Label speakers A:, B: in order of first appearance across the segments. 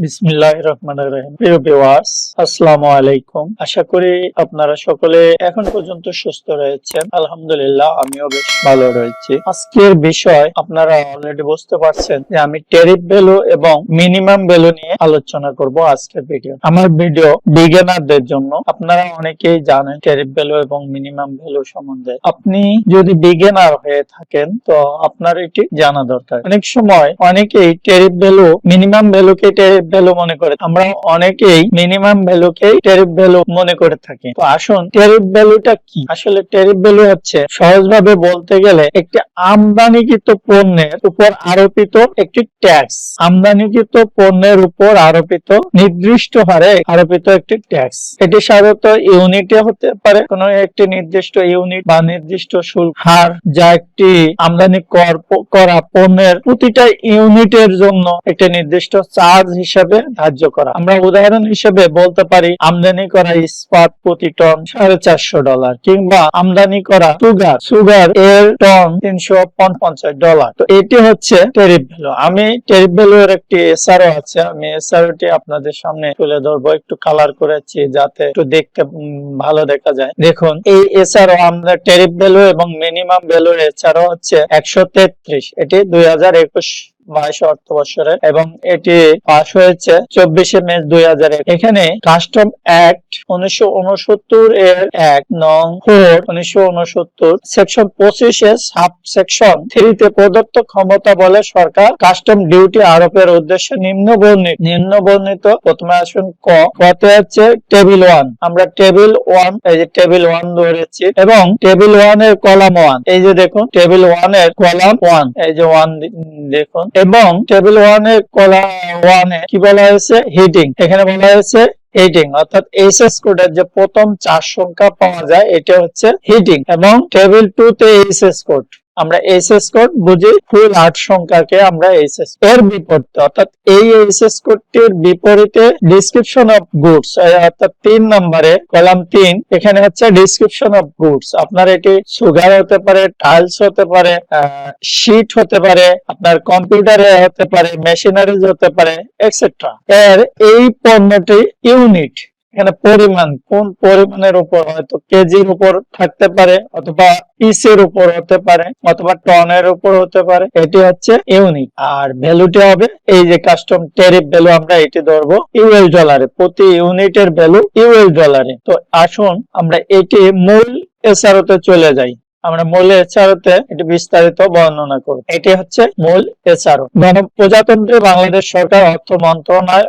A: बिस्मिल्लाहिर्रहमानिर्रहीम। प्रिय व्यूअर्स আসসালামু আলাইকুম। আশা করি আপনারা সকলে এখন পর্যন্ত সুস্থ রয়েছেন। আলহামদুলিল্লাহ, আমিও বেশ ভালো রয়েছি। আজকের বিষয় আপনারা অলরেডি বুঝতে পারছেন যে আমি টেরিফ ভ্যালু এবং মিনিমাম ভ্যালু নিয়ে আলোচনা করব আজকের ভিডিও আমার ভিডিও জন্য। আপনারা অনেকেই জানেন টেরিফ ভ্যালু এবং মিনিমাম ভ্যালু সম্বন্ধে। আপনি যদি বিজ্ঞানার হয়ে থাকেন, তো আপনার এটি জানা দরকার। অনেক সময় অনেকেই টেরিফ ভ্যালু মিনিমাম ভ্যালুকে টেরিফ ভ্যালু মনে করে। আমরা অনেকেই মিনিমাম ভ্যালু মনে করে থাকি। তো আসুন ভ্যালুটা কি? আসলে ভ্যালু হচ্ছে, সহজভাবে বলতে গেলে একটি আমদানিকৃত পণ্যের উপর আরোপিত একটি ট্যাক্স আমদানিকৃত পণ্যের উপর আরোপিত, নির্দিষ্ট হারে আরোপিত একটি ট্যাক্স এটি সাধারণত ইউনিটে হতে পারে, কোন একটি নির্দিষ্ট ইউনিট বা নির্দিষ্ট শুল্ক, হার, যা একটি আমদানি কর করা পণ্যের প্রতিটা ইউনিটের জন্য একটি নির্দিষ্ট চার্জ হিসেবে ধার্য করা। আমরা উদাহরণ হিসেবে বলতে পারি, আমদানি করা ইস্পাত প্রতি টন সাড়ে চারশো ডলার কিংবা আমদানি করা সুগার সুগার এর টন তিনশো পঞ্চাশ ডলার। তো এটি হচ্ছে টেরিফ ভ্যালু আমি টেরিফ ভ্যালু এর একটি এসআরও আছে, আমি এসআরও টি আপনাদের সামনে তুলে ধরবো, একটু কালার করেছি যাতে একটু দেখতে ভালো দেখা যায়। দেখুন, এই এছাড়াও আমরা টেরিফ ভ্যালু এবং মিনিমাম ভ্যালু এছাড়াও হচ্ছে একশো তেত্রিশ, এটি দুই হাজার একুশ বাইশ অর্থ বছরের এবং এটি পাশ হয়েছে চব্বিশে মে দুই হাজার এখানে কাস্টম অ্যাক্ট উনিশশো উনসত্তর এর এক নং ফোর উনিশশো উনসত্তর সেকশন পঁচিশে সাব সেকশন থ্রিতে প্রদত্ত ক্ষমতা বলে সরকার কাস্টম ডিউটি আরোপের উদ্দেশ্যে নিম্ন বর্ণিত নিম্ন বর্ণিত প্রথমে আসুন ক। কতে হচ্ছে টেবিল ওয়ান। আমরা টেবিল ওয়ান, এই যে টেবিল ওয়ান ধরেছি এবং টেবিল ওয়ানের কলাম ওয়ান। এই যে দেখুন, টেবিল ওয়ানের কলাম ওয়ান। এই যে ওয়ান দেখুন। এবং টেবিল ওয়ানের কলা ওয়ান এ কি বলা হয়েছে? হিটিং এখানে বলা হয়েছে হিটিং অর্থাৎ এইচএস কোডের যে প্রথম চার সংখ্যা পাওয়া যায়, এটা হচ্ছে হিটিং এবং টেবিল টু তে এইচএস কোড আমরা এইচএস কোড বুঝি ফুল আট সংখ্যাকে আমরা এইচএস এর বিপরীতে, অর্থাৎ এই এইচএস কোডটির বিপরীতে ডিসক্রিপশন অফ গুডস অর্থাৎ তিন নম্বরে, কলাম তিন, এখানে হচ্ছে ডিসক্রিপশন অফ গুডস আপনার এটি সুগার হতে পারে টাইলস হতে পারে শীট হতে পারে, আপনার কম্পিউটারে হতে পারে মেশিনারিজ হতে পারে এক্সেট্রা এর এই পণ্যটি ইউনিট এখানে পরিমাণ, কোন পরিমাণের উপর? হয়তো কেজির উপর থাকতে পারে, অথবা পিসের উপর হতে পারে, অথবা টনের উপর হতে পারে। এটি হচ্ছে ইউনিট আর ভ্যালুটি হবে, এই যে কাস্টম টেরিফ ভ্যালু আমরা এটি ধরবো, ইউএস ডলারে। প্রতি ইউনিটের ভ্যালু ইউএস ডলারে। তো আসুন, আমরা এটি মূল এসআরওতে চলে যাই। আমরা মূল এছাড়াতে এটি বিস্তারিত বর্ণনা করব। এটি হচ্ছে মূল এছাড়াও গণ প্রজাতন্ত্রী বাংলাদেশ সরকার অর্থ মন্ত্রণালয়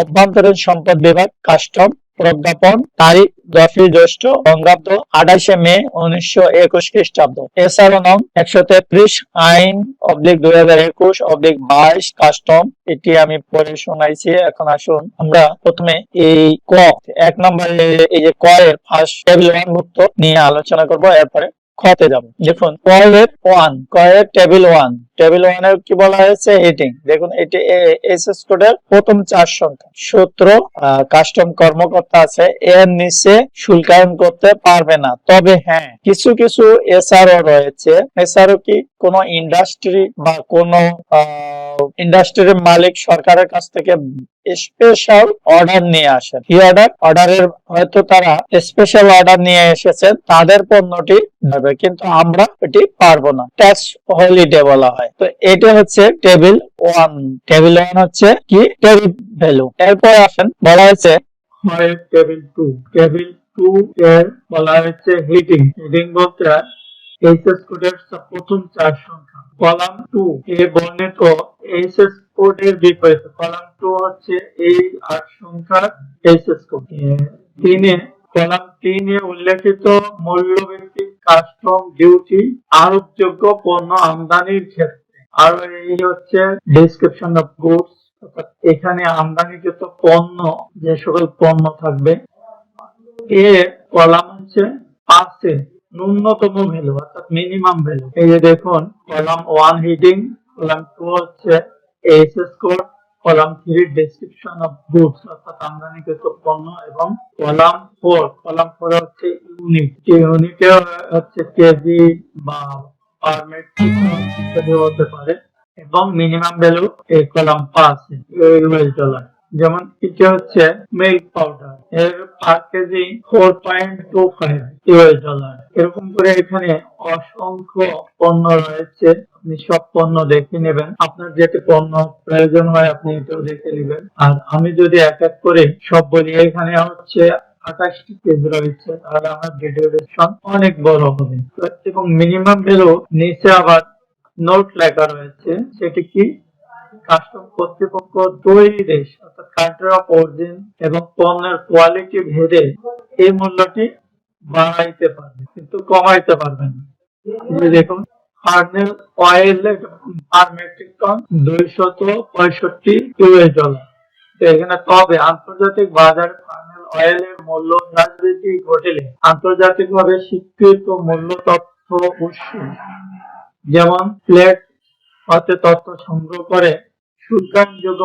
A: অভ্যন্তরীণ সম্পদ বিভাগ, কাস্টম, প্রজ্ঞাপন, তারিখ দশই জ্যৈষ্ঠ, বঙ্গাব্দ, আঠাশে মে, উনিশশো একুশ খ্রিস্টাব্দ। এছাড়া নং একশো তেত্রিশ, আইন, অবলিক দুই হাজার একুশ, অবলিক বাইশ, কাস্টম, এটি আমি পরে শোনাইছি, এখন আসুন আমরা প্রথমে এই ক। এক নম্বরে এই যে ক এর ফার্স্ট টেবিল মুক্ত নিয়ে আলোচনা করব, এরপরে খতে যাব। দেখুন কয়ের ওয়ান কয়ের টেবিল ওয়ান টেবিল ওয়ানের কি বলা হয়েছে? হিটিং দেখুন, এটি এসএস কোডের প্রথম চার সংখ্যা। সূত্র কাস্টম কর্মকর্তা আছে, এর নিচে শুল্কায়ন করতে পারবে না। তবে হ্যাঁ কিছু কিছু এসআরও রয়েছে। এসআরও কি কোন ইন্ডাস্ট্রি বা কোন ইন্ডাস্ট্রির মালিক সরকারের কাছ থেকে স্পেশাল অর্ডার নিয়ে আসেন কি অর্ডার অর্ডারের হয়তো তারা স্পেশাল অর্ডার নিয়ে এসেছেন তাদের পণ্যটি নেবে কিন্তু আমরা এটি পারব না। ট্যাক্স হলিডে বলা হয়। তো এটা হচ্ছে টেবিল ওয়ান টেবিল ওয়ান হচ্ছে কি? টেবিল ভ্যালু এরপর আসেন, বলা হয়েছে হয় টেবিল টু টেবিল টু এর বলা হয়েছে বলতে এইচএস কোডের প্রথম চার সংখ্যা। কলাম টু এ বর্ণিত এইচএস কোডের বিপরীতে। কলাম টু হচ্ছে এই আট সংখ্যার এইচএস কোড তিনে কলাম তিনে উল্লেখিত মূল্য ভিত্তিক কাস্টম ডিউটি আরোপযোগ্য পণ্য আমদানির ক্ষেত্রে। আর এই হচ্ছে ডিসক্রিপশন অফ গুডস এখানে আমদানিকৃত পণ্য, যে সকল পণ্য থাকবে এ কলাম হচ্ছে পাঁচে, ন্যূনতম ভ্যালু অর্থাৎ মিনিমাম ভ্যালু এই যে দেখুন, column one heading column two হচ্ছে HS code column three description of goods অর্থাৎ আমদানিকৃত পণ্য এবং কলাম ফোর কলাম ফোর হচ্ছে ইউনিট ইউনিটে হচ্ছে কেজি বা হতে পারে এবং মিনিমাম ভ্যালু এই কলাম পাঁচ যেমন এটা হচ্ছে মিল্ক পাউডার এর per KG four point two five dollar এরকম করে এখানে অসংখ্য পণ্য রয়েছে। আপনি সব পণ্য দেখে নেবেন। আপনার যেটা পণ্য প্রয়োজন হয় আপনি এটাও দেখে নেবেন। আর আমি যদি এক এক করে সব বলি, এখানে হচ্ছে আঠাশটি পেজ রয়েছে আমার অনেক বড় হবে। এবং মিনিমাম ভ্যালু নিচে আবার নোট লেখা রয়েছে, সেটি কি? কাস্টম কর্তৃপক্ষ তৈরি দেশ, অর্থাৎ কান্ট্রি অফ অরিজিন এবং পণ্যের কোয়ালিটি ভেদে এই মূল্যটি বাড়াইতে পারবে, কিন্তু কমাইতে পারবে না। দেখুন furnace oil per metric ton দুইশত পঁয়ষট্টি ইউএস ডলার এখানে তবে আন্তর্জাতিক বাজারে অয়েলের মূল্য হ্রাসবৃদ্ধি ঘটলে আন্তর্জাতিকভাবে স্বীকৃত মূল্য তথ্য উৎস যেমন প্লেট হতে তথ্য সংগ্রহ করে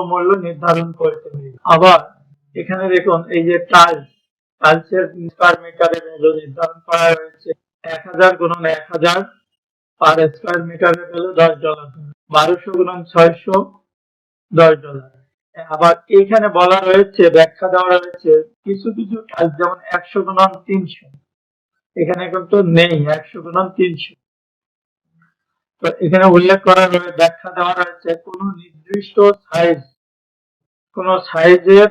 A: মূল্য নির্ধারণ করতে হবে। আবার এখানে দেখুন, এই যে টাইলস, টাইলসের মিটারের মূল্য নির্ধারণ করা হয়েছে এক হাজার গুণন এক হাজার পার স্কোয়ার মিটারের দশ ডলার। বারোশো গুণন ছয়শো দশ ডলার। আবার এখানে বলা রয়েছে, ব্যাখ্যা দেওয়া রয়েছে, কিছু কিছু টাইলস যেমন একশো গুণন তিনশো। এখানে কিন্তু নেই, একশো গুণন তিনশো। তো এখানে উল্লেখ করা রয়েছে ব্যাখ্যা দেওয়া রয়েছে, কোন নির্দিষ্ট সাইজ কোন সাইজের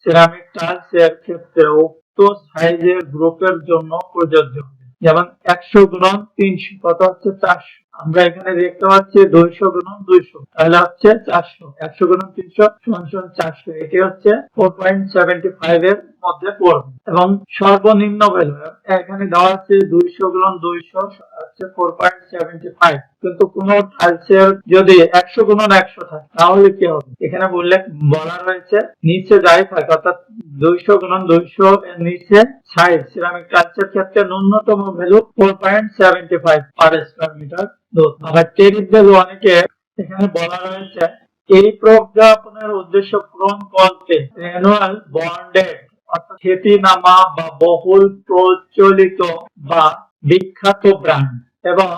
A: সিরামিক টাইলস এর ক্ষেত্রে উক্ত সাইজের গ্রুপের জন্য প্রযোজ্য। যেমন একশো গুণন তিনশো, কত হচ্ছে চারশো? আমরা এখানে দেখতে পাচ্ছি দুইশো গুণন দুইশো, তাহলে হচ্ছে চারশো, একশো গুণন তিনশো সমান সমান চারশো, এটি হচ্ছে ফোর পয়েন্ট সেভেন্টি ফাইভ এর মধ্যে পড়বে। এবং সর্বনিম্ন ভ্যালু এখানে দেওয়া আছে দুইশো গুণন দুইশো, হচ্ছে ফোর পয়েন্ট সেভেন্টি ফাইভ কিন্তু কোন টাইলসের যদি একশো গুণন একশো থাকে, তাহলে কি হবে? এখানে বললে বলা রয়েছে, নিচে যাই থাকে, অর্থাৎ দুইশো গুণন দুইশো এর নিচে সাইজ সিরামিক টাইলসের ক্ষেত্রে ন্যূনতম value four point seventy five per square metre অনেকে এখানে বলা রয়েছে এই প্রজ্ঞাপনের উদ্দেশ্য পূরণ করতে বন্ডেড অর্থাৎ খ্যাতিনামা বা বহুল প্রচলিত বা বিখ্যাত ব্র্যান্ড এবং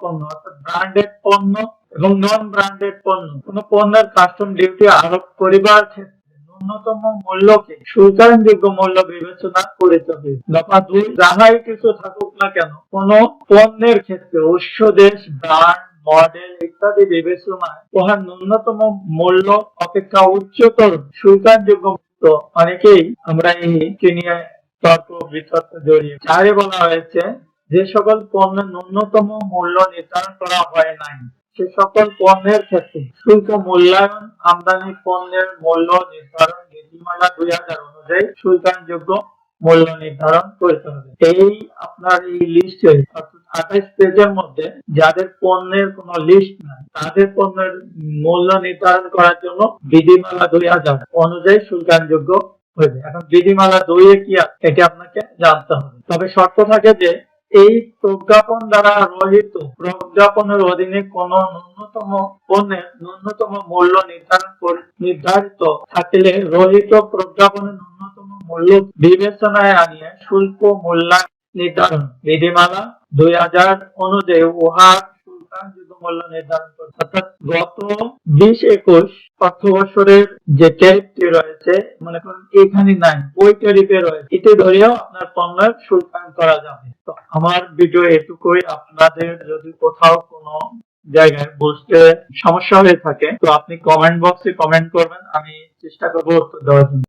A: পণ্য অর্থাৎ ব্র্যান্ডেড পণ্য এবং নন ব্র্যান্ডেড পণ্য। কোন পণ্যের কাস্টম ডিউটি আরোপ করিবার ক্ষেত্রে ন্যূনতম মূল্যকে শুল্কায়নযোগ্য মূল্য বিবেচনা করিতে হবে দফা দুই, যাহাই কিছু থাকুক না কেন, কোন পণ্যের ক্ষেত্রে উৎস দেশ, ব্র্যান্ড, মডেল ইত্যাদি বিবেচনায় উহার ন্যূনতম মূল্য অপেক্ষা উচ্চতর। শুল্কায়নযোগ্য তো অনেকেই আমরা এই নিয়ে তর্ক বিতর্ক জড়িয়ে চারে বলা হয়েছে, যে সকল পণ্যের ন্যূনতম মূল্য নির্ধারণ করা হয় নাই সে সকল পণ্যের ক্ষেত্রে। শুল্ক মূল্যায়ন, আমদানি পণ্যের মূল্য নির্ধারণ, নীতিমালা দুই হাজার অনুযায়ী শুল্কায়নযোগ্য মূল্য নির্ধারণ করতে হবে। এই আপনার এই লিস্টে আঠাশ পেজের মধ্যে যাদের পণ্যের কোনো লিস্ট নাই, তাদের পণ্যের মূল্য নির্ধারণ করার জন্য বিধিমালা দুই হাজার অনুযায়ী শুল্কায়নযোগ্য হয়ে যায় এখন বিধিমালা দুই এ কি আছে? এটি আপনাকে জানতে হবে। তবে শর্ত থাকে যে এই প্রজ্ঞাপন দ্বারা রহিত প্রজ্ঞাপনের অধীনে কোন ন্যূনতম পণ্যের ন্যূনতম মূল্য নির্ধারণ নির্ধারিত থাকলে রহিত প্রজ্ঞাপনের ন্যূনতম মূল্য বিবেচনায় আনিয়ে শুল্ক মূল্যায়ন নির্ধারণ। বিধিমালা দুই হাজার অনুযায়ী উহার শুল্কায়নযোগ্য মূল্য নির্ধারণ করে অর্থাৎ গত বিশ একুশ অর্থ বছরের যে ট্যারিফটি রয়েছে, মনে করুন এখানে নাই, ওই ট্যারিফে রয়েছে। এটি ধরেও আপনার পণ্যের শুল্কায়ন করা যাবে। তো আমার ভিডিও এটুকুই। আপনাদের যদি কোথাও কোনো জায়গায় বুঝতে সমস্যা হয়ে থাকে, তো আপনি কমেন্ট বক্সে কমেন্ট করবেন, আমি চেষ্টা করব উত্তর দেওয়ার জন্য।